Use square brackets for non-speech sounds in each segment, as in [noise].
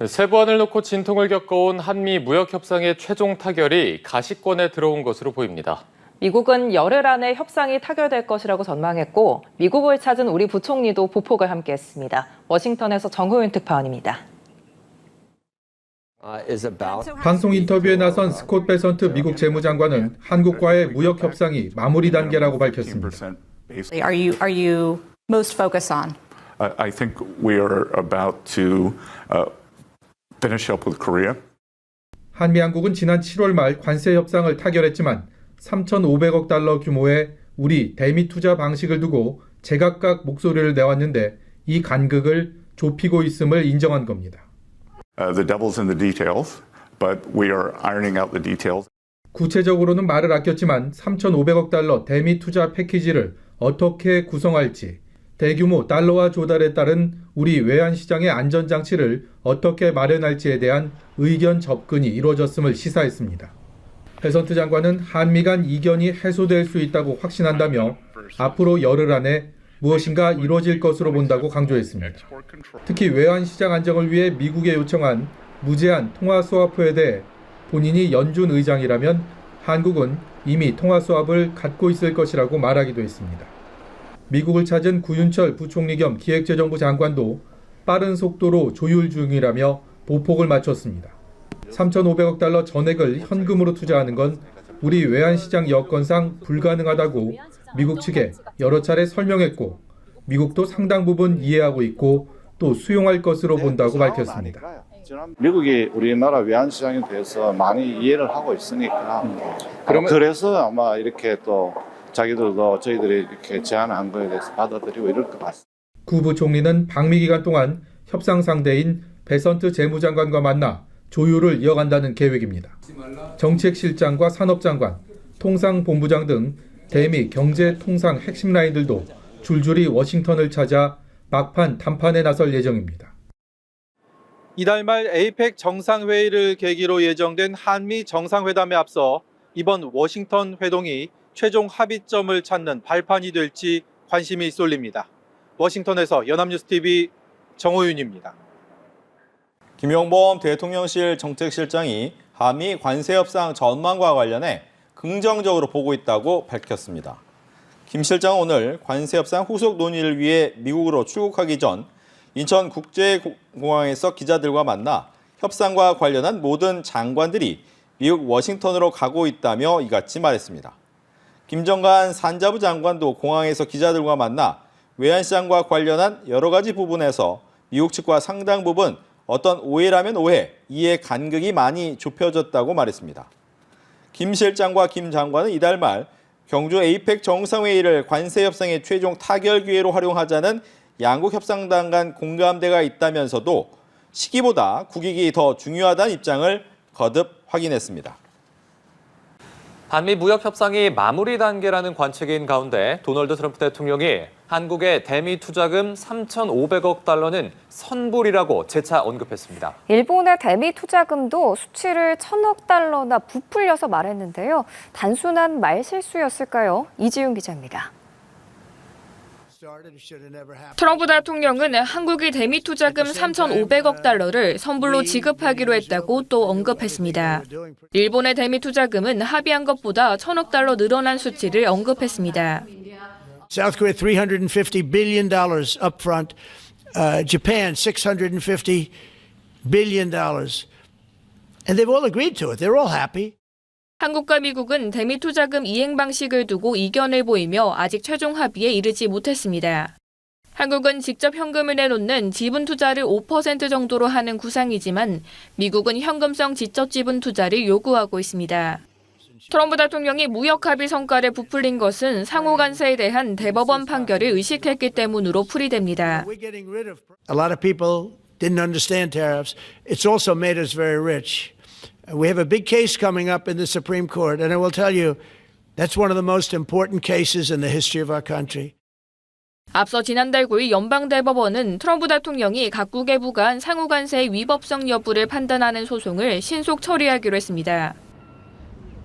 네, 세부안을 놓고 진통을 겪어온 한미 무역 협상의 최종 타결이 가시권에 들어온 것으로 보입니다. 미국은 열흘 안에 협상이 타결될 것이라고 전망했고 미국을 찾은 우리 부총리도 보폭을 함께했습니다. 워싱턴에서 정호윤 특파원입니다. 방송 인터뷰에 나선 스콧 베선트 미국 재무장관은 한국과의 무역 협상이 마무리 단계라고 밝혔습니다. 15% Are you, are you most focused on? I, I think we are about to uh, finish up with Korea. 한미 양국은 지난 7월 말 관세 협상을 타결했지만 3,500억 달러 규모의 우리 대미 투자 방식을 두고 제각각 목소리를 내왔는데 이 간극을 좁히고 있음을 인정한 겁니다. Uh, the devil's in the details, but we are ironing out the details. 구체적으로는 말을 아꼈지만 3,500억 달러 대미 투자 패키지를 어떻게 구성할지, 대규모 달러화 조달에 따른 우리 외환 시장의 안전장치를 어떻게 마련할지에 대한 의견 접근이 이루어졌음을 시사했습니다. 배선트 장관은 한미 간 이견이 해소될 수 있다고 확신한다며 앞으로 열흘 안에 무엇인가 이루어질 것으로 본다고 강조했습니다. 특히 외환 시장 안정을 위해 미국에 요청한 무제한 통화 스와프에 대해 본인이 연준 의장이라면 한국은 이미 통화 스왑을 갖고 있을 것이라고 말하기도 했습니다. 미국을 찾은 구윤철 부총리 겸 기획재정부 장관도 빠른 속도로 조율 중이라며 보폭을 맞췄습니다. 3,500억 달러 전액을 현금으로 투자하는 건 우리 외환시장 여건상 불가능하다고 미국 측에 여러 차례 설명했고 미국도 상당 부분 이해하고 있고 또 수용할 것으로 본다고 밝혔습니다. 미국이 우리나라 외환시장에 대해서 많이 이해를 하고 있으니까 그래서 아마 이렇게 또 자기들도 저희들이 이렇게 제안한 거에 대해서 받아들이고 이럴 것 같습니다. 구 부총리는 방미 기간 동안 협상 상대인 베선트 재무장관과 만나 조율을 이어간다는 계획입니다. 정책실장과 산업장관, 통상본부장 등 대미 경제 통상 핵심 라인들도 줄줄이 워싱턴을 찾아 막판談판에 나설 예정입니다. 이달 말 에이펙 정상회의를 계기로 예정된 한미 정상회담에 앞서 이번 워싱턴 회동이 최종 합의점을 찾는 발판이 될지 관심이 쏠립니다. 워싱턴에서 연합뉴스TV 정호윤입니다. 김용범 대통령실 정책실장이 한미 관세 협상 전망과 관련해 긍정적으로 보고 있다고 밝혔습니다. 김 실장은 오늘 관세 협상 후속 논의를 위해 미국으로 출국하기 전 인천 국제공항에서 기자들과 만나 협상과 관련한 모든 장관들이 미국 워싱턴으로 가고 있다며 이같이 말했습니다. 김정관 산자부 장관도 공항에서 기자들과 만나 외환시장과 관련한 여러 가지 부분에서 미국 측과 상당 부분 어떤 오해라면 오해, 이해 간극이 많이 좁혀졌다고 말했습니다. 김 실장과 김 장관은 이달 말 경주 에이펙 정상회의를 관세 협상의 최종 타결 기회로 활용하자는 양국 협상단 간 공감대가 있다면서도 시기보다 국익이 더 중요하다는 입장을 거듭 확인했습니다. 한미 무역 협상이 마무리 단계라는 관측인 가운데 도널드 트럼프 대통령이 한국의 대미 투자금 3,500억 달러는 선불이라고 재차 언급했습니다. 일본의 대미 투자금도 수치를 천억 달러나 부풀려서 말했는데요. 단순한 말 실수였을까요? 이지윤 기자입니다. 트럼프 대통령은 한국이 대미 투자금 3,500억 달러를 선불로 지급하기로 했다고 또 언급했습니다. 일본의 대미 투자금은 합의한 것보다 천억 달러 늘어난 수치를 언급했습니다. South Korea, $350 billion upfront. Uh, Japan, $650 billion. And they've all agreed to it. They're all happy. 한국과 미국은 대미 투자금 이행 방식을 두고 이견을 보이며 아직 최종 합의에 이르지 못했습니다. 한국은 직접 현금을 내놓는 지분 투자를 5% 정도로 하는 구상이지만 미국은 현금성 지적 지분 투자를 요구하고 있습니다. 트럼프 대통령이 무역 합의 성과를 부풀린 것은 상호 관세에 대한 대법원 판결을 의식했기 때문으로 풀이됩니다. A lot of people didn't understand tariffs. It's also made us very rich. We have a big case coming up in the Supreme Court, and I will tell you, that's one of the most important cases in the history of our country. 앞서 지난달 9일 연방대법원은 트럼프 대통령이 각국에 부과한 상호관세의 위법성 여부를 판단하는 소송을 신속 처리하기로 했습니다.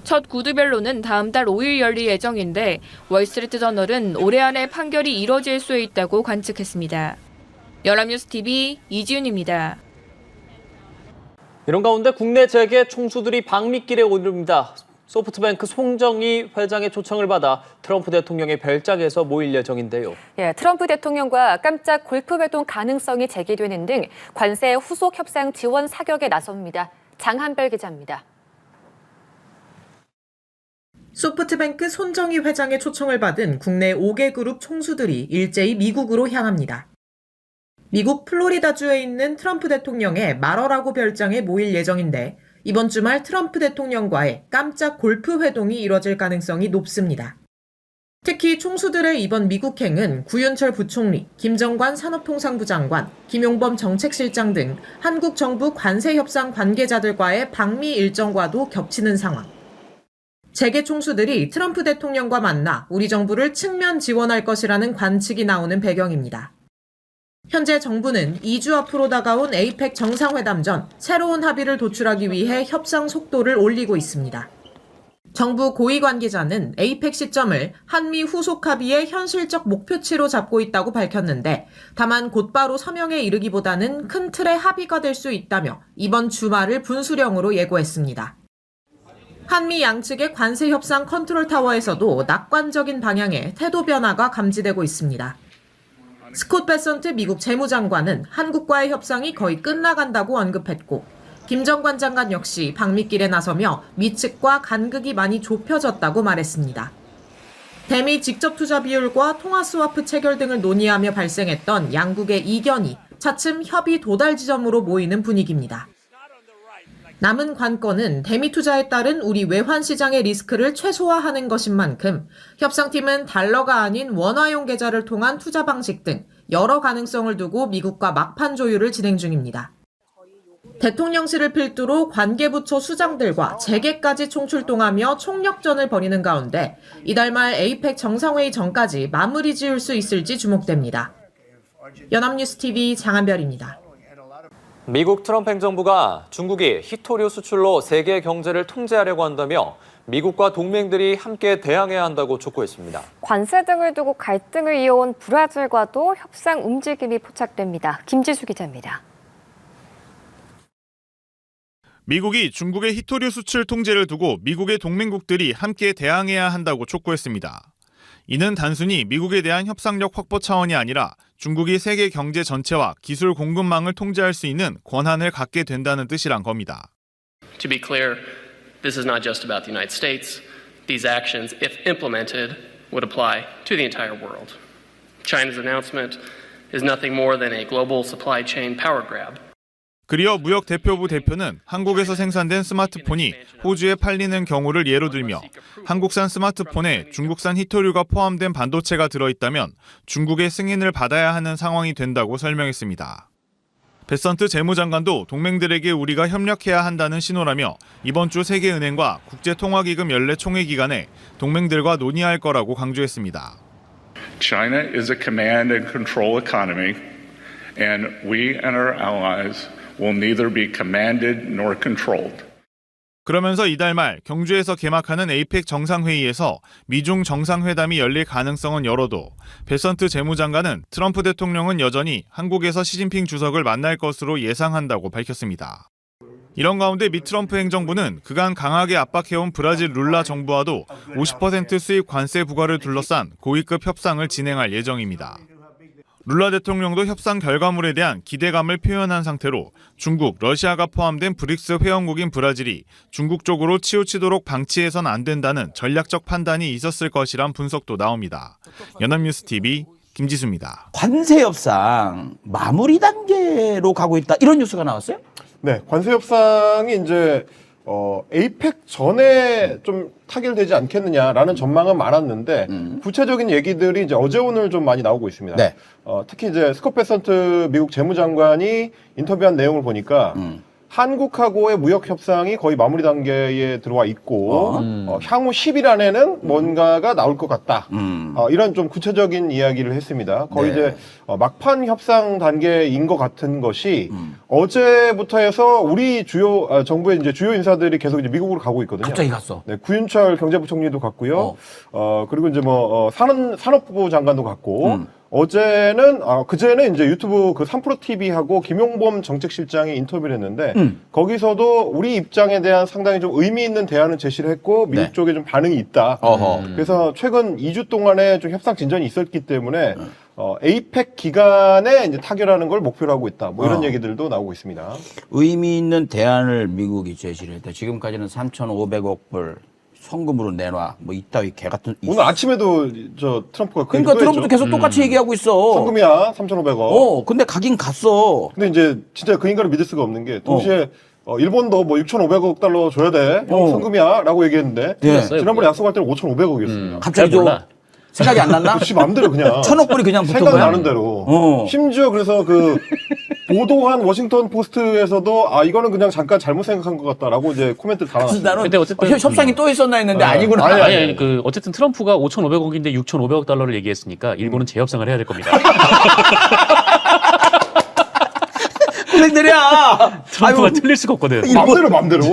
첫 구두별로는 다음 달 5일 열릴 예정인데 월스트리트 저널은 올해 안에 판결이 이뤄질 수 있다고 관측했습니다. 연합뉴스 TV 이지윤입니다. 이런 가운데 국내 재계 총수들이 방미길에 오릅니다. 소프트뱅크 송정희 회장의 초청을 받아 트럼프 대통령의 별장에서 모일 예정인데요. 예, 트럼프 대통령과 깜짝 골프 회동 가능성이 제기되는 등 관세 후속 협상 지원 사격에 나섭니다. 장한별 기자입니다. 소프트뱅크 손정희 회장의 초청을 받은 국내 5개 그룹 총수들이 일제히 미국으로 향합니다. 미국 플로리다주에 있는 트럼프 대통령의 마러라고 별장에 모일 예정인데 이번 주말 트럼프 대통령과의 깜짝 골프 회동이 이뤄질 가능성이 높습니다. 특히 총수들의 이번 미국행은 구윤철 부총리, 김정관 산업통상부 장관, 김용범 정책실장 등 한국 정부 관세 협상 관계자들과의 방미 일정과도 겹치는 상황. 재계 총수들이 트럼프 대통령과 만나 우리 정부를 측면 지원할 것이라는 관측이 나오는 배경입니다. 현재 정부는 2주 앞으로 다가온 에이펙 정상회담 전 새로운 합의를 도출하기 위해 협상 속도를 올리고 있습니다. 정부 고위 관계자는 에이펙 시점을 한미 후속 합의의 현실적 목표치로 잡고 있다고 밝혔는데 다만 곧바로 서명에 이르기보다는 큰 틀의 합의가 될 수 있다며 이번 주말을 분수령으로 예고했습니다. 한미 양측의 관세 협상 컨트롤 타워에서도 낙관적인 방향의 태도 변화가 감지되고 있습니다. 스콧 베선트 미국 재무장관은 한국과의 협상이 거의 끝나간다고 언급했고 김정관 장관 역시 방미길에 나서며 미측과 간극이 많이 좁혀졌다고 말했습니다. 대미 직접 투자 비율과 통화 스와프 체결 등을 논의하며 발생했던 양국의 이견이 차츰 협의 도달 지점으로 모이는 분위기입니다. 남은 관건은 대미 투자에 따른 우리 외환 시장의 리스크를 최소화하는 것인 만큼 협상팀은 달러가 아닌 원화용 계좌를 통한 투자 방식 등 여러 가능성을 두고 미국과 막판 조율을 진행 중입니다. 대통령실을 필두로 관계부처 수장들과 재계까지 총출동하며 총력전을 벌이는 가운데 이달 말 에이펙 정상회의 전까지 마무리 지을 수 있을지 주목됩니다. 연합뉴스 TV 장한별입니다. 미국 트럼프 행정부가 중국이 히토류 수출로 세계 경제를 통제하려고 한다며 미국과 동맹들이 함께 대항해야 한다고 촉구했습니다. 관세 등을 두고 갈등을 이어온 브라질과도 협상 움직임이 포착됩니다. 김지수 기자입니다. 미국이 중국의 히토류 수출 통제를 두고 미국의 동맹국들이 함께 대항해야 한다고 촉구했습니다. 이는 단순히 미국에 대한 협상력 확보 차원이 아니라 중국이 세계 경제 전체와 기술 공급망을 통제할 수 있는 권한을 갖게 된다는 뜻이란 겁니다. To be clear, this is not just about the United States. These actions, if implemented, would apply to the entire world. China's announcement is nothing more than a global supply chain power grab. 그리어 무역 대표부 대표는 한국에서 생산된 스마트폰이 호주에 팔리는 경우를 예로 들며 한국산 스마트폰에 중국산 히토류가 포함된 반도체가 들어있다면 중국의 승인을 받아야 하는 상황이 된다고 설명했습니다. 베선트 재무장관도 동맹들에게 우리가 협력해야 한다는 신호라며 이번 주 세계은행과 국제통화기금 연례 총회 기간에 동맹들과 논의할 거라고 강조했습니다. China is a command and control economy, and we and our allies will neither be commanded nor controlled. 그러면서 이달 말 경주에서 개막하는 에이펙 정상회의에서 미중 정상회담이 열릴 가능성은 열어도 베선트 재무장관은 트럼프 대통령은 여전히 한국에서 시진핑 주석을 만날 것으로 예상한다고 밝혔습니다. 이런 가운데 미 트럼프 행정부는 그간 강하게 압박해온 브라질 룰라 정부와도 50% 수입 관세 부과를 둘러싼 고위급 협상을 진행할 예정입니다. 룰라 대통령도 협상 결과물에 대한 기대감을 표현한 상태로 중국, 러시아가 포함된 브릭스 회원국인 브라질이 중국 쪽으로 치우치도록 방치해선 안 된다는 전략적 판단이 있었을 것이란 분석도 나옵니다. 연합뉴스 TV 김지수입니다. 관세 협상 마무리 단계로 가고 있다 이런 뉴스가 나왔어요? 네, 관세 협상이 이제 어, 에이펙 전에 좀 타결되지 않겠느냐라는 전망은 많았는데 구체적인 얘기들이 이제 어제 오늘 좀 많이 나오고 있습니다. 네. 어, 특히 이제 스콧 베선트 미국 재무장관이 인터뷰한 내용을 보니까 한국하고의 무역 협상이 거의 마무리 단계에 들어와 있고 어, 향후 10일 안에는 뭔가가 나올 것 같다. 어, 이런 좀 구체적인 이야기를 했습니다. 거의 네. 이제 어, 막판 협상 단계인 것 같은 것이 어제부터 해서 우리 주요 아, 정부의 이제 주요 인사들이 계속 이제 미국으로 가고 있거든요. 갑자기 갔어. 네, 구윤철 경제부총리도 갔고요. 어, 그리고 이제 뭐 어, 산업 산업부 장관도 갔고. 어제는 아 그제는 이제 유튜브 그 3프로 TV하고 김용범 정책실장이 인터뷰를 했는데 음. 거기서도 우리 입장에 대한 상당히 좀 의미 있는 대안을 제시를 했고 미국 네. 쪽에 좀 반응이 있다. 어허. 그래서 최근 2주 동안에 좀 협상 진전이 있었기 때문에 네. 어, 에이펙 기간에 이제 타결하는 걸 목표로 하고 있다. 뭐 이런 어. 얘기들도 나오고 있습니다. 의미 있는 대안을 미국이 제시를 했다. 지금까지는 3,500억 불 성금으로 내놔. 뭐 이따위 개 같은. 오늘 아침에도 저 트럼프가 그 그러니까 얘기 또 트럼프도 했죠. 계속 똑같이 얘기하고 있어. 성금이야 3,500억. 어, 근데 가긴 갔어. 근데 이제 진짜 그 인간을 믿을 수가 없는 게 동시에 어, 일본도 뭐 6,500억 달러 줘야 돼. 형 어. 성금이야라고 얘기했는데 예. 지난번에 약속할 때는 5,500억이었습니다. 갑자기 좀 생각이 안 났나? 지 마음대로 그냥 천억 불이 그냥 붙은 거야? 생각나는 대로. 어. 심지어 그래서 그 보도한 워싱턴 포스트에서도 아 이거는 그냥 잠깐 잘못 생각한 것 같다라고 이제 코멘트를 달아놨습니다. 나는 근데 어쨌든- 어, 협상이 또 있었나 했는데 네. 아니구나. 아니, 아니, 아니, 그 어쨌든 트럼프가 5,500억인데 6,500억 달러를 얘기했으니까 일본은 재협상을 해야 될 겁니다. 고생들이야. 트럼프가 아유, 틀릴 수가 없거든. 일본- 마음대로 마음대로.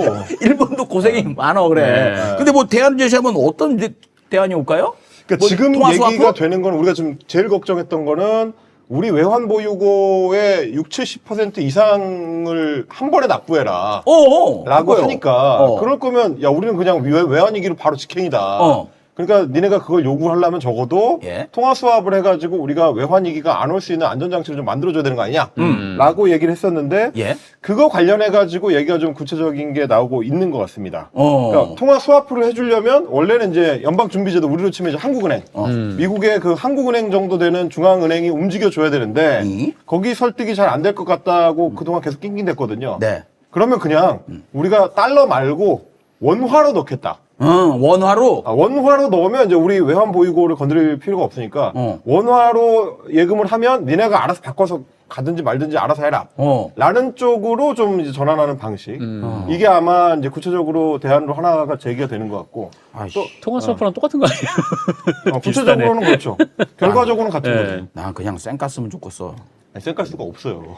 일본도 고생이 많아 그래. 네. 근데 뭐 대안 제시하면 어떤 대- 대안이 올까요? 그러니까 뭐 지금 얘기가 스와프? 되는 건 우리가 지금 제일 걱정했던 거는 우리 외환 보유고의 6, 70% 이상을 한 번에 납부해라. 어. 라고 그거요. 하니까 어. 그럴 거면 야 우리는 그냥 외, 외환위기로 바로 직행이다. 어. 그러니까 니네가 그걸 요구하려면 적어도 예. 통화 수합을 해가지고 우리가 외환 위기가 안 올 수 있는 안전장치를 좀 만들어줘야 되는 거 아니냐? 음. 라고 얘기를 했었는데 예. 그거 관련해가지고 얘기가 좀 구체적인 게 나오고 있는 것 같습니다. 어. 그러니까 통화 스와프를 해주려면 원래는 이제 연방준비제도 우리로 치면 이제 한국은행, 음. 미국의 그 한국은행 정도 되는 중앙은행이 움직여줘야 되는데 음. 거기 설득이 잘 안 될 것 같다고 그동안 계속 낑낑댔거든요. 네. 그러면 그냥 우리가 달러 말고 원화로 넣겠다. 어, 원화로 아, 원화로 넣으면 이제 우리 외환 보유고를 건드릴 필요가 없으니까 어. 원화로 예금을 하면 니네가 알아서 바꿔서 가든지 말든지 알아서 해라. 어. 라는 쪽으로 좀 이제 전환하는 방식. 음. 이게 아마 이제 구체적으로 대안으로 하나가 제기가 되는 것 같고. 아이씨. 또 통화 수업이랑 똑같은 거 아니에요? 어, 구체적으로는 그렇죠. 결과적으로는 같은 네. 거죠. 난 그냥 쌩 깠으면 좋겠어. 아니, 쌩깔 수가 없어요.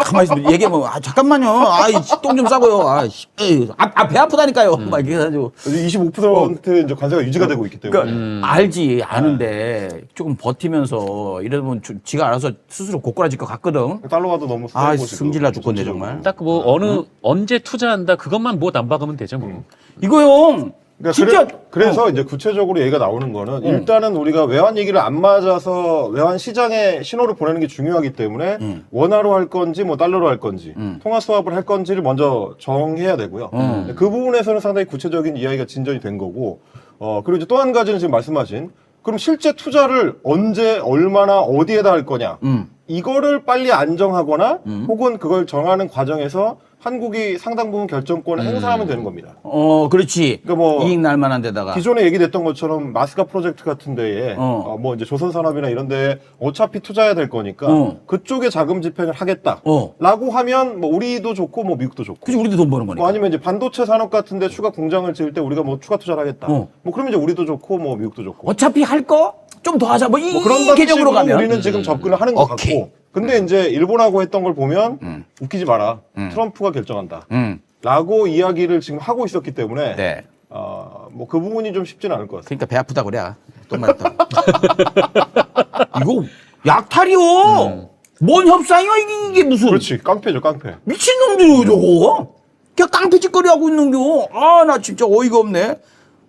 가만히 있으면 얘기하면 아 잠깐만요. 아이 똥좀 싸고요. 아, 씨, 에이, 아, 아, 배 아프다니까요. 막 이렇게 해가지고 25% 이제 관세가 유지가 되고 있기 때문에. 그러니까 알지 아는데 조금 버티면서 이러면 주- 지가 알아서 스스로 고꾸라질 것 같거든. 달러가도 너무 아 세고 지금. 승질나 죽겠네 정말. 딱 뭐 어느 언제 투자한다 그것만 뭐안 박으면 되죠 뭐. 이거 형 그러니까 진짜 그래, 서 이제 구체적으로 얘기가 나오는 거는 어. 일단은 우리가 외환 얘기를 안 맞아서 외환 시장에 신호를 보내는 게 중요하기 때문에 음. 원화로 할 건지 뭐 달러로 할 건지 음. 통화 수합을 할 건지를 먼저 정해야 되고요. 음. 그 부분에서는 상당히 구체적인 이야기가 진전이 된 거고 어 그리고 이제 또 한 가지는 지금 말씀하신 그럼 실제 투자를 언제 얼마나 어디에다 할 거냐 음. 이거를 빨리 안정하거나 음. 혹은 그걸 정하는 과정에서 한국이 상당 부분 결정권을 행사하면 되는 겁니다. 어 그렇지. 그러니까 뭐 이익 날 만한 데다가 기존에 얘기됐던 것처럼 마스카 프로젝트 같은 데에 어. 어, 뭐 이제 조선산업이나 이런 데에 어차피 투자해야 될 거니까 어. 그쪽에 자금 집행을 하겠다. 어. 라고 하면 뭐 우리도 좋고 뭐 미국도 좋고. 그치 우리도 돈 버는 거니까. 뭐 아니면 이제 반도체 산업 같은 데 추가 공장을 지을 때 우리가 뭐 추가 투자를 하겠다. 어. 뭐 그러면 이제 우리도 좋고 뭐 미국도 좋고. 어차피 할 거 좀 더 하자. 뭐 이 뭐 그런 개념으로 가면 우리는 지금 접근을 하는 것 오케이. 같고. 근데 이제 일본하고 했던 걸 보면 음. 웃기지 마라. 음. 트럼프가 결정한다. 음. 라고 이야기를 지금 하고 있었기 때문에 네. 어, 뭐 그 부분이 좀 쉽지는 않을 것 같습니다. 그러니까 배 아프다 그래. 똥 맞다. [laughs] 이거 약탈이요. 뭔 협상이야 이게, 이게 무슨? 그렇지. 깡패죠, 깡패. 미친 놈들이요 저거. 그냥 깡패짓거리 하고 있는 겨. 아나 진짜 어이가 없네.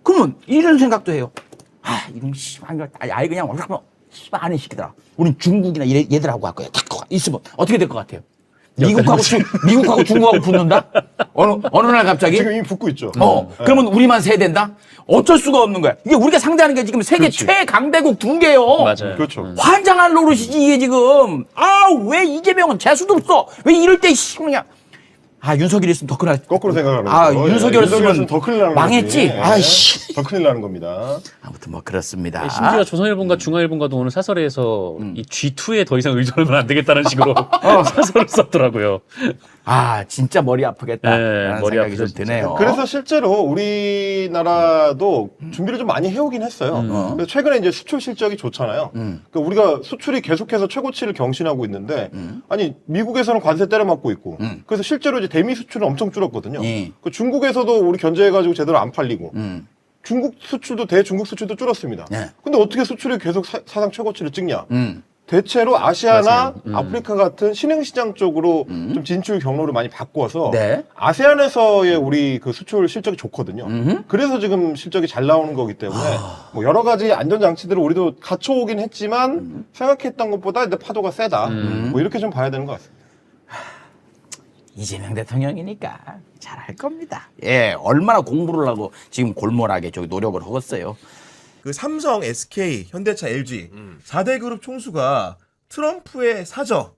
그러면 이런 생각도 해요. 아 이런 씨발 아예 아예 그냥 얼마나 씨발 아는 시키더라. 우린 중국이나 얘, 얘들하고 할 거야. 딱 있으면 어떻게 될 것 같아요? 미국하고 중, 미국하고 중국하고 붙는다? 어느 어느 날 갑자기? 지금 이미 붙고 있죠. 어, 네. 그러면 우리만 세된다? 어쩔 수가 없는 거야. 이게 우리가 상대하는 게 지금 세계 최강대국 두 개요. 맞아요. 그렇죠. 환장할 노릇이지 이게 지금. 아 왜 이재명은 재수도 없어? 왜 이럴 때 씨, 그냥 아 윤석열 있으면 더 큰일. 거꾸로 생각하는 아 거죠. 윤석열 예, 있으면 더 큰일 나는 망했지. 거지. 아이씨. 더 큰일 나는 겁니다. 아무튼 뭐 그렇습니다. 네, 심지어 조선일본과 중앙일본과도 오늘 사설에서 이 G2에 더 이상 의존하면 안 되겠다는 식으로 [laughs] 사설을 썼더라고요. 아 진짜 머리 아프겠다. 네, 라는 머리 생각이 아프죠, 좀 드네요. 그래서 실제로 우리나라도 준비를 좀 많이 해오긴 했어요. 음. 그래서 최근에 이제 수출 실적이 좋잖아요. 음. 그러니까 우리가 수출이 계속해서 최고치를 경신하고 있는데, 음. 아니 미국에서는 관세 때려맞고 있고, 음. 그래서 실제로 이제 대미 수출은 엄청 줄었거든요. 예. 그 중국에서도 우리 견제해가지고 제대로 안 팔리고, 음. 중국 수출도 대중국 수출도 줄었습니다. 네. 근데 어떻게 수출이 계속 사, 상 최고치를 찍냐? 음. 대체로 아시아나 아시아, 음. 아프리카 같은 신흥 시장 쪽으로 좀 진출 경로를 많이 바꿔서 네. 아세안에서의 우리 그 수출 실적이 좋거든요. 그래서 지금 실적이 잘 나오는 거기 때문에 아. 뭐 여러 가지 안전 장치들을 우리도 갖춰오긴 했지만 음. 생각했던 것보다 이제 파도가 세다. 뭐 이렇게 좀 봐야 되는 것 같습니다. 이재명 대통령이니까 잘할 겁니다. 예, 얼마나 공부를 하고 지금 골몰하게 저기 노력을 하겠어요. 그 삼성, SK, 현대차, LG 4대 그룹 총수가 트럼프의 사저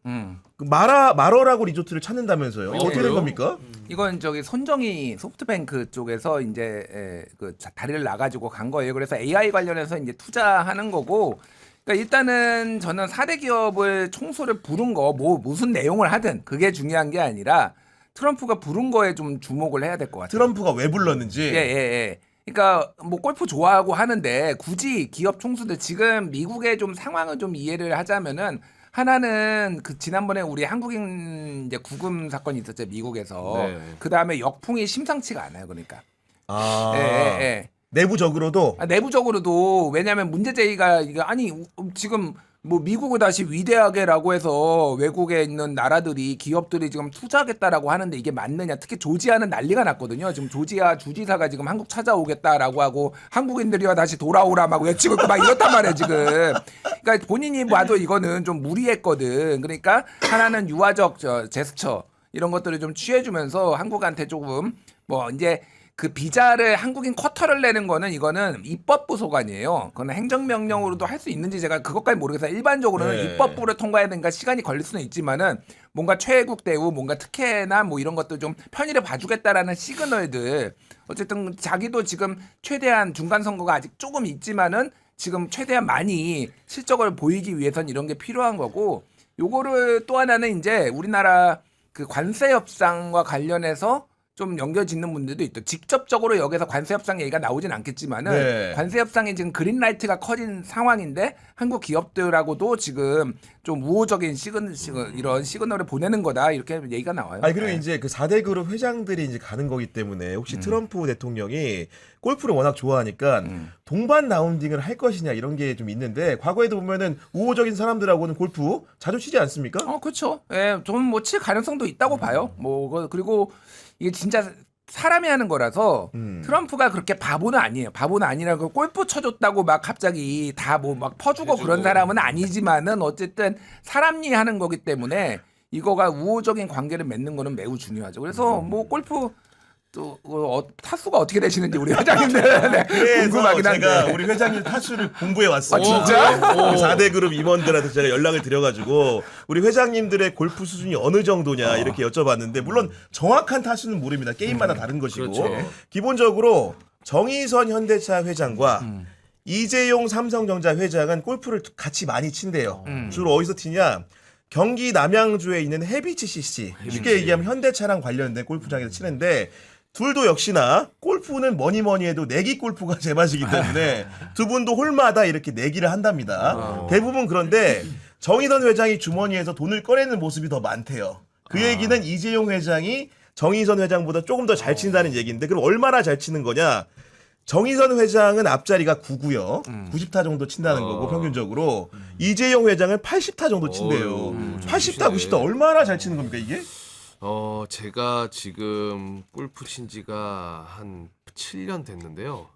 그 마라 마러라고 리조트를 찾는다면서요. 이거 어떻게 된 겁니까? 이건 저기 손정희 소프트뱅크 쪽에서 이제 에, 그 자- 다리를 나가지고 간 거예요. 그래서 AI 관련해서 이제 투자하는 거고. 그러니까 일단은 저는 4대 기업을 총수를 부른 거 뭐 무슨 내용을 하든 그게 중요한 게 아니라 트럼프가 부른 거에 좀 주목을 해야 될 것 같아요. 트럼프가 왜 불렀는지. 예, 예, 예. 그러니까 뭐 골프 좋아하고 하는데 굳이 기업 총수들 지금 미국의 좀 상황을 좀 이해를 하자면은 하나는 그 지난번에 우리 한국인 이제 구금 사건이 있었죠 미국에서 네. 그 다음에 역풍이 심상치가 않아요 그러니까 아. 예, 예, 예. 내부적으로도 아, 내부적으로도 왜냐하면 문제 제기가 이게 아니 우- 지금 뭐 미국을 다시 위대하게라고 해서 외국에 있는 나라들이 기업들이 지금 투자하겠다라고 하는데 이게 맞느냐. 특히 조지아는 난리가 났거든요. 지금 조지아 주지사가 지금 한국 찾아오겠다라고 하고 한국인들이와 다시 돌아오라 막 외치고 있고 막 이렇단 말이에요 지금. 그러니까 본인이 봐도 이거는 좀 무리했거든. 그러니까 하나는 유화적 저 제스처 이런 것들을 좀 취해주면서 한국한테 조금 뭐 이제 그 비자를 한국인 쿼터를 내는 거는 이거는 입법부 소관이에요. 그건 행정명령으로도 할 수 있는지 제가 그것까지 모르겠어요. 일반적으로는 네. 입법부를 통과해야 되니까 시간이 걸릴 수는 있지만은 뭔가 최애국 대우, 뭔가 특혜나 뭐 이런 것도 좀 편의를 봐주겠다라는 시그널들. 어쨌든 자기도 지금 최대한 중간 선거가 아직 조금 있지만은 지금 최대한 많이 실적을 보이기 위해선 이런 게 필요한 거고 요거를 또 하나는 이제 우리나라 그 관세 협상과 관련해서 좀 연결 짓는 분들도 있죠. 직접적으로 여기서 관세 협상 얘기가 나오진 않겠지만은 네. 관세 협상이 지금 그린라이트가 커진 상황인데 한국 기업들하고도 지금 좀 우호적인 시그널, 시그널 이런 시그널을 보내는 거다 이렇게 얘기가 나와요. 아니 그리고 네. 이제 그 4대 그룹 회장들이 이제 가는 거기 때문에 혹시 음. 트럼프 대통령이 골프를 워낙 좋아하니까 음. 동반 라운딩을 할 것이냐 이런 게 좀 있는데 과거에도 보면은 우호적인 사람들하고는 골프 자주 치지 않습니까? 어, 그렇죠. 예, 저는 뭐 칠 가능성도 있다고 봐요. 뭐 그- 그리고 이게 진짜 사람이 하는 거라서 음. 트럼프가 그렇게 바보는 아니에요. 바보는 아니라고 골프 쳐줬다고 막 갑자기 다 뭐 막 퍼주고 그런 사람은 아니지만은 어쨌든 사람이 하는 거기 때문에 이거가 우호적인 관계를 맺는 거는 매우 중요하죠. 그래서 음. 뭐 골프 또 어, 타수가 어떻게 되시는지 우리 회장님들 [laughs] 네, 궁금하긴 한데. 제가 우리 회장님 타수를 공부해 왔어요. 아, 진짜? 오. 4대 그룹 임원들한테 제가 연락을 드려가지고 우리 회장님들의 골프 수준이 어느 정도냐 이렇게 여쭤봤는데 물론 정확한 타수는 모릅니다. 게임마다 다른 것이고 그렇죠. 기본적으로 정의선 현대차 회장과 이재용 삼성전자 회장은 골프를 같이 많이 친대요. 음. 주로 어디서 치냐? 경기 남양주에 있는 해비치 CC 쉽게 얘기하면 현대차랑 관련된 골프장에서 치는데 둘도 역시나 골프는 뭐니 뭐니 해도 내기 골프가 [laughs] 제맛이기 때문에 두 분도 홀마다 이렇게 내기를 한답니다. 대부분 그런데 정의선 회장이 주머니에서 돈을 꺼내는 모습이 더 많대요. 그 얘기는 이재용 회장이 정의선 회장보다 조금 더 잘 친다는 얘기인데 그럼 얼마나 잘 치는 거냐? 정의선 회장은 앞자리가 9고요. 90타 정도 친다는 거고 평균적으로 이재용 회장은 80타 정도 친대요. 80타 90타 얼마나 잘 치는 겁니까 이게? 어, 제가 지금 골프 친 지가 한 7년 됐는데요.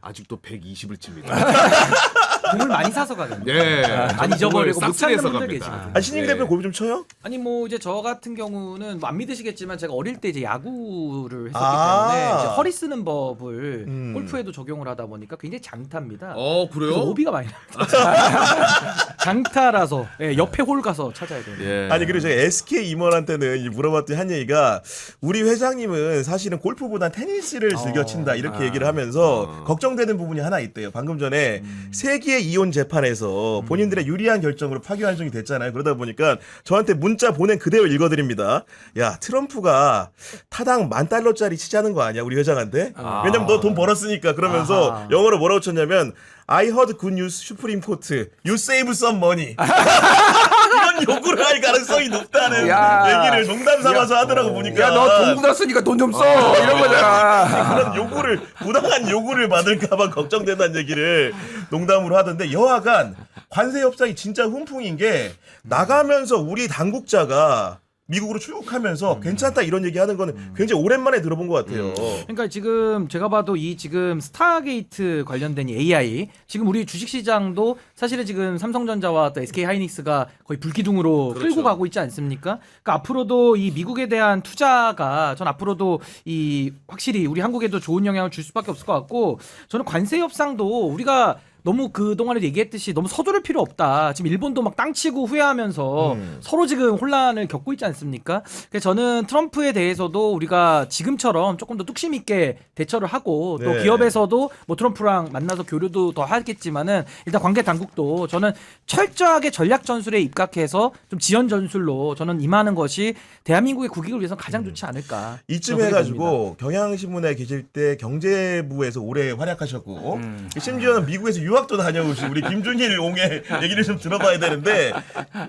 아직도 120을 칩니다. [laughs] 공을 많이 사서 가겠네. 예. 안 저는 잊어버리고 공을 못 찾는 싹쓸이해서 분들 갑니다. 계시거든요. 아, 신임 대표 골프 좀 쳐요? 아니 뭐 이제 저 같은 경우는 뭐안 믿으시겠지만 제가 어릴 때 이제 야구를 했었기 아. 때문에 이제 허리 쓰는 법을 음. 골프에도 적용을 하다 보니까 굉장히 장타입니다. 어, 그래요? 오비가 많이 나요. [laughs] 장타라서 예, 옆에 홀 가서 찾아야 돼요. 예. 아니 그리고 제가 SK 임원한테는 이 물어봤더니 한 얘기가 우리 회장님은 사실은 골프보다 테니스를 즐겨 친다 이렇게 아. 얘기를 하면서 걱정되는 부분이 하나 있대요. 방금 전에 세계 이혼 재판에서 본인들의 유리한 결정으로 파기 환송이 됐잖아요. 그러다 보니까 저한테 문자 보낸 그대로 읽어드립니다. 야 트럼프가 타당 만 달러짜리 치자는 거 아니야 우리 회장한테? 아. 왜냐면 너 돈 벌었으니까 그러면서 아하. 영어로 뭐라고 쳤냐면 I heard good news, Supreme Court. You save some money. [laughs] 이런 요구를 할 가능성이 높다는 야. 얘기를 농담 삼아서 하더라고 보니까. 야너 돈 굳었으니까 돈 좀 써 이런 거잖아. 그런 요구를 부당한 요구를 받을까봐 걱정된다는 얘기를 농담으로 하던데 여하간 관세 협상이 진짜 훈풍인 게 나가면서 우리 당국자가 미국으로 출국하면서 괜찮다 이런 얘기 하는 거는 굉장히 오랜만에 들어본 것 같아요. 그러니까 지금 제가 봐도 이 지금 스타게이트 관련된 이 AI 지금 우리 주식 시장도 사실은 지금 삼성전자와 또 SK 하이닉스가 거의 불기둥으로 그렇죠. 끌고 가고 있지 않습니까? 그러니까 앞으로도 이 미국에 대한 투자가 전 앞으로도 이 확실히 우리 한국에도 좋은 영향을 줄 수밖에 없을 것 같고 저는 관세 협상도 우리가 너무 그 동안에 얘기했듯이 너무 서두를 필요 없다. 지금 일본도 막 땅치고 후회하면서 음. 서로 지금 혼란을 겪고 있지 않습니까? 그래서 저는 트럼프에 대해서도 우리가 지금처럼 조금 더 뚝심 있게 대처를 하고 또 네. 기업에서도 뭐 트럼프랑 만나서 교류도 더 하겠지만은 일단 관계 당국도 저는 철저하게 전략 전술에 입각해서 좀 지연 전술로 저는 임하는 것이 대한민국의 국익을 위해서 가장 좋지 않을까. 이쯤 해가지고 경향신문에 계실 때 경제부에서 오래 활약하셨고 심지어는 미국에서 유 학도 다녀오신 우리 김준일 옹의 얘기를 좀 들어봐야 되는데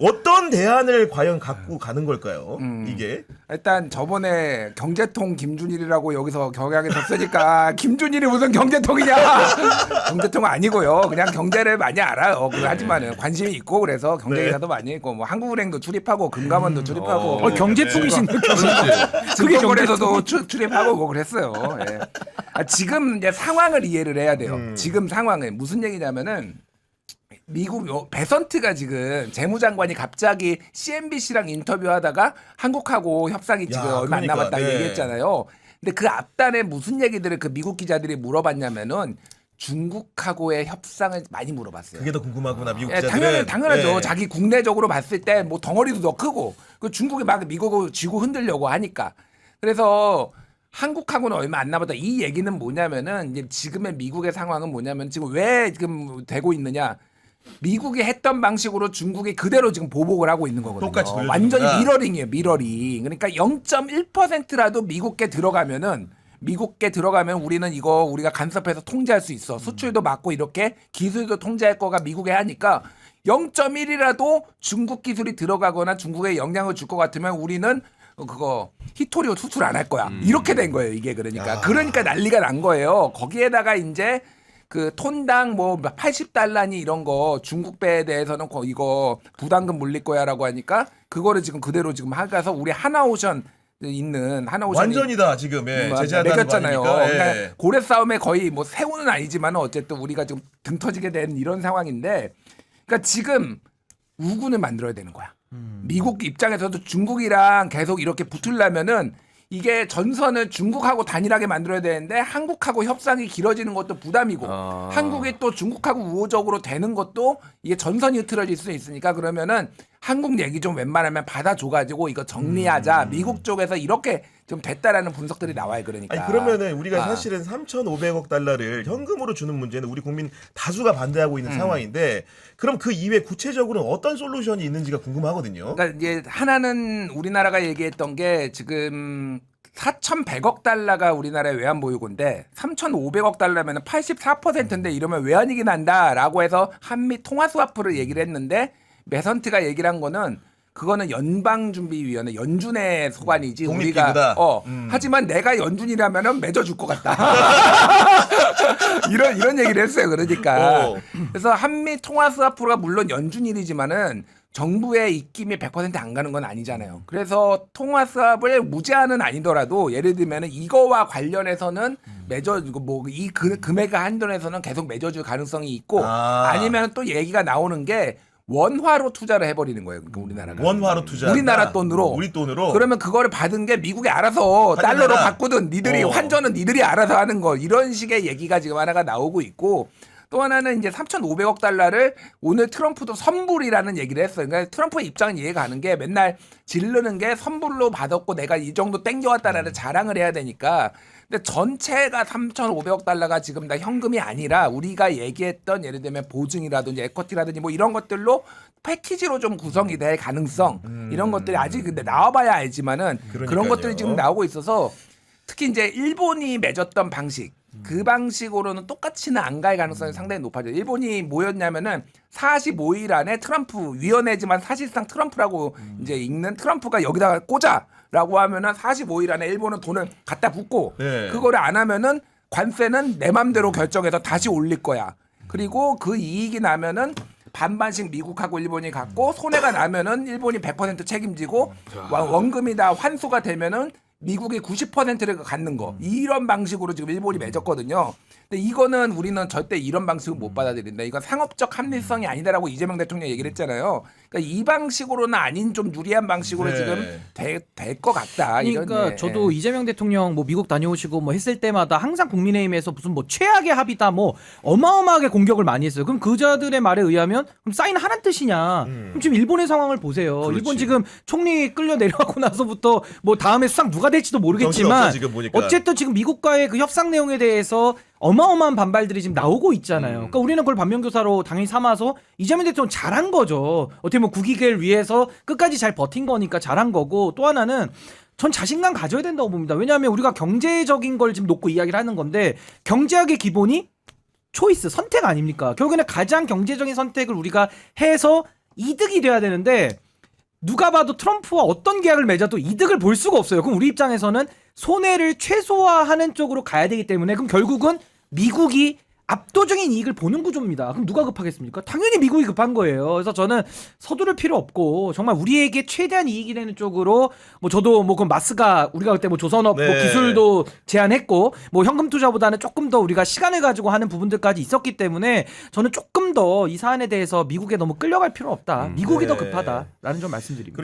어떤 대안을 과연 갖고 가는 걸까요? 이게 일단 저번에 경제통 김준일이라고 여기서 경향에 섰으니까 [laughs] 김준일이 무슨 경제통이냐? [laughs] 경제통은 아니고요. 그냥 경제를 많이 알아요. 그 하지만은 관심이 있고 그래서 경제 네. 기사도 많이 있고 뭐 한국은행도 출입하고 금감원도 출입하고 어, 경제통이신 느낌이죠. 그게 증권거래소도 경제통. 추- 출입하고 뭐 그랬어요. 예. 아, 지금 이제 상황을 이해를 해야 돼요. 지금 상황은 무슨 얘기 냐면은 미국 요- 베선트가 지금 재무장관이 갑자기 CNBC랑 인터뷰하다가 한국하고 협상이 지금 얼마 안 그러니까, 남았다 고 네. 얘기했잖아요. 근데 그 앞단에 무슨 얘기들을 그 미국 기자들이 물어봤냐면은 중국하고의 협상을 많이 물어봤어요. 그게 더 궁금하구나 미국 예, 기자들은. 당연히 당연하죠. 예. 자기 국내적으로 봤을 때 뭐 덩어리도 더 크고 그 중국이 막 미국을 쥐고 흔들려고 하니까 그래서 한국하고는 얼마 안 남았다. 이 얘기는 뭐냐면은 이제 지금의 미국의 상황은 뭐냐면 지금 왜 지금 되고 있느냐? 미국이 했던 방식으로 중국이 그대로 지금 보복을 하고 있는 거거든요. 똑같이. 완전히 미러링이에요, 미러링. 그러니까 0.1%라도 미국께 들어가면은 미국께 들어가면 우리는 이거 우리가 간섭해서 통제할 수 있어. 수출도 막고 이렇게 기술도 통제할 거가 미국에 하니까 0.1이라도 중국 기술이 들어가거나 중국에 영향을 줄 것 같으면 우리는 그거 히토리오 수출 안 할 거야. 이렇게 된 거예요, 이게 그러니까. 그러니까 난리가 난 거예요. 거기에다가 이제 그 톤당 뭐 80달러니 이런 거 중국 배에 대해서는 거 이거 부담금 물릴 거야라고 하니까 그거를 지금 그대로 지금 하가서 우리 하나오션 있는 하나오션 완전이다 지금 예, 제재한다는 거 매겼잖아요. 아닙니까? 예. 그러니까 고래 싸움에 거의 뭐 새우는 아니지만 어쨌든 우리가 지금 등 터지게 된 이런 상황인데 그러니까 지금 우군을 만들어야 되는 거야. 미국 입장에서도 중국이랑 계속 이렇게 붙으려면은 이게 전선을 중국하고 단일하게 만들어야 되는데 한국하고 협상이 길어지는 것도 부담이고 한국이 또 중국하고 우호적으로 되는 것도 이게 전선이 흐트러질 수 있으니까 그러면은 한국 얘기 좀 웬만하면 받아줘가지고 이거 정리하자. 미국 쪽에서 이렇게 좀 됐다라는 분석들이 나와요 그러니까 아니 그러면은 우리가 아. 사실은 3,500억 달러를 현금으로 주는 문제는 우리 국민 다수가 반대하고 있는 음. 상황인데 그럼 그 이외 구체적으로 어떤 솔루션이 있는지가 궁금하거든요. 그러니까 이제 하나는 우리나라가 얘기했던 게 지금 4,100억 달러가 우리나라의 외환 보유고인데 3,500억 달러면 84%인데 이러면 외환위기 난다라고 해서 한미 통화 스와프를 얘기를 했는데 메선트가 얘기를 한 거는 그거는 연방준비위원회 연준의 소관이지 독립기구다. 우리가 어 음. 하지만 내가 연준이라면은 맺어줄 것 같다 [laughs] 이런 이런 얘기를 했어요 그러니까 어. 그래서 한미 통화 스와프가 물론 연준일이지만은 정부의 입김이 100%안 가는 건 아니잖아요. 그래서 통화 수합을 무제한은 아니더라도 예를 들면은 이거와 관련해서는 맺어 뭐이 금액의 한돈에서는 계속 맺어줄 가능성이 있고 아. 아. 니면또 얘기가 나오는 게 원화로 투자를 해버리는 거예요. 그러니까 우리나라가 원화로 투자. 우리나라 돈으로 우리 돈으로. 그러면 그거를 받은 게 미국이 알아서. 달러로 바꾸든 니들이 어. 환전은 니들이 알아서 하는 거 이런 식의 얘기가 지금 하나가 나오고 있고 또 하나는 이제 3,500억 달러를 오늘 트럼프도 선불이라는 얘기를 했어요. 그러니까 트럼프의 입장은 이해가 가는 게 맨날 지르는 게 선불로 받았고 내가 이 정도 땡겨왔다라는 자랑을 해야 되니까 근데 전체가 3,500억 달러가 지금 다 현금이 아니라 우리가 얘기했던 예를 들면 보증이라든지 에쿼티라든지 뭐 이런 것들로 패키지로 좀 구성이 될 가능성 이런 것들이 아직 근데 나와봐야 알지만은 그런 그러니까요. 것들이 지금 나오고 있어서 특히 이제 일본이 맺었던 방식 그 방식으로는 똑같이는 안 갈 가능성이 상당히 높아져. 일본이 뭐였냐면은 45일 안에 트럼프 위원회지만 사실상 트럼프라고 이제 읽는 트럼프가 여기다가 꽂아 라고 하면은 45일 안에 일본은 돈을 갖다 붓고 네. 그거를 안 하면은 관세는 내 맘대로 결정해서 다시 올릴 거야. 그리고 그 이익이 나면은 반반씩 미국하고 일본이 갖고 손해가 나면은 일본이 100% 책임지고 와- 원금이 다 환수가 되면은 미국이 90%를 갖는 거 이런 방식으로 지금 일본이 맺었거든요. 근데 이거는 우리는 절대 이런 방식은 못 받아들인다. 이건 상업적 합리성이 아니다라고 이재명 대통령 이 얘기를 했잖아요. 그러니까 이 방식으로는 아닌 좀 유리한 방식으로 네. 지금 될 것 같다. 이런, 그러니까 예, 저도 예. 이재명 대통령 뭐 미국 다녀오시고 뭐 했을 때마다 항상 국민의힘에서 무슨 뭐 최악의 합의다 뭐 어마어마하게 공격을 많이 했어요. 그럼 그자들의 말에 의하면 그럼 사인 하란 뜻이냐? 그럼 지금 일본의 상황을 보세요. 그렇지. 일본 지금 총리 끌려 내려가고 나서부터 뭐 다음에 수상 누가 될지도 모르겠지만 정신없어, 지금 보니까. 어쨌든 지금 미국과의 그 협상 내용에 대해서 어마어마한 반발들이 지금 나오고 있잖아요. 음. 그러니까 우리는 그걸 반면교사로 당연히 삼아서 이재명 대통령 잘한 거죠. 어떻게 보면 국익을 위해서 끝까지 잘 버틴 거니까 잘한 거고 또 하나는 전 자신감 가져야 된다고 봅니다. 왜냐하면 우리가 경제적인 걸 지금 놓고 이야기를 하는 건데 경제학의 기본이 초이스 선택 아닙니까? 결국에는 가장 경제적인 선택을 우리가 해서 이득이 돼야 되는데 누가 봐도 트럼프와 어떤 계약을 맺어도 이득을 볼 수가 없어요. 그럼 우리 입장에서는 손해를 최소화하는 쪽으로 가야 되기 때문에 그럼 결국은 미국이 압도적인 이익을 보는 구조입니다. 그럼 누가 급하겠습니까? 당연히 미국이 급한 거예요. 그래서 저는 서두를 필요 없고 정말 우리에게 최대한 이익이 되는 쪽으로 뭐 저도 뭐 그 마스가 우리가 그때 뭐 조선업 뭐 네. 기술도 제안했고 뭐 현금 투자보다는 조금 더 우리가 시간을 가지고 하는 부분들까지 있었기 때문에 저는 조금 더 이 사안에 대해서 미국에 너무 끌려갈 필요 없다. 미국이 더 네. 급하다라는 점 말씀드립니다.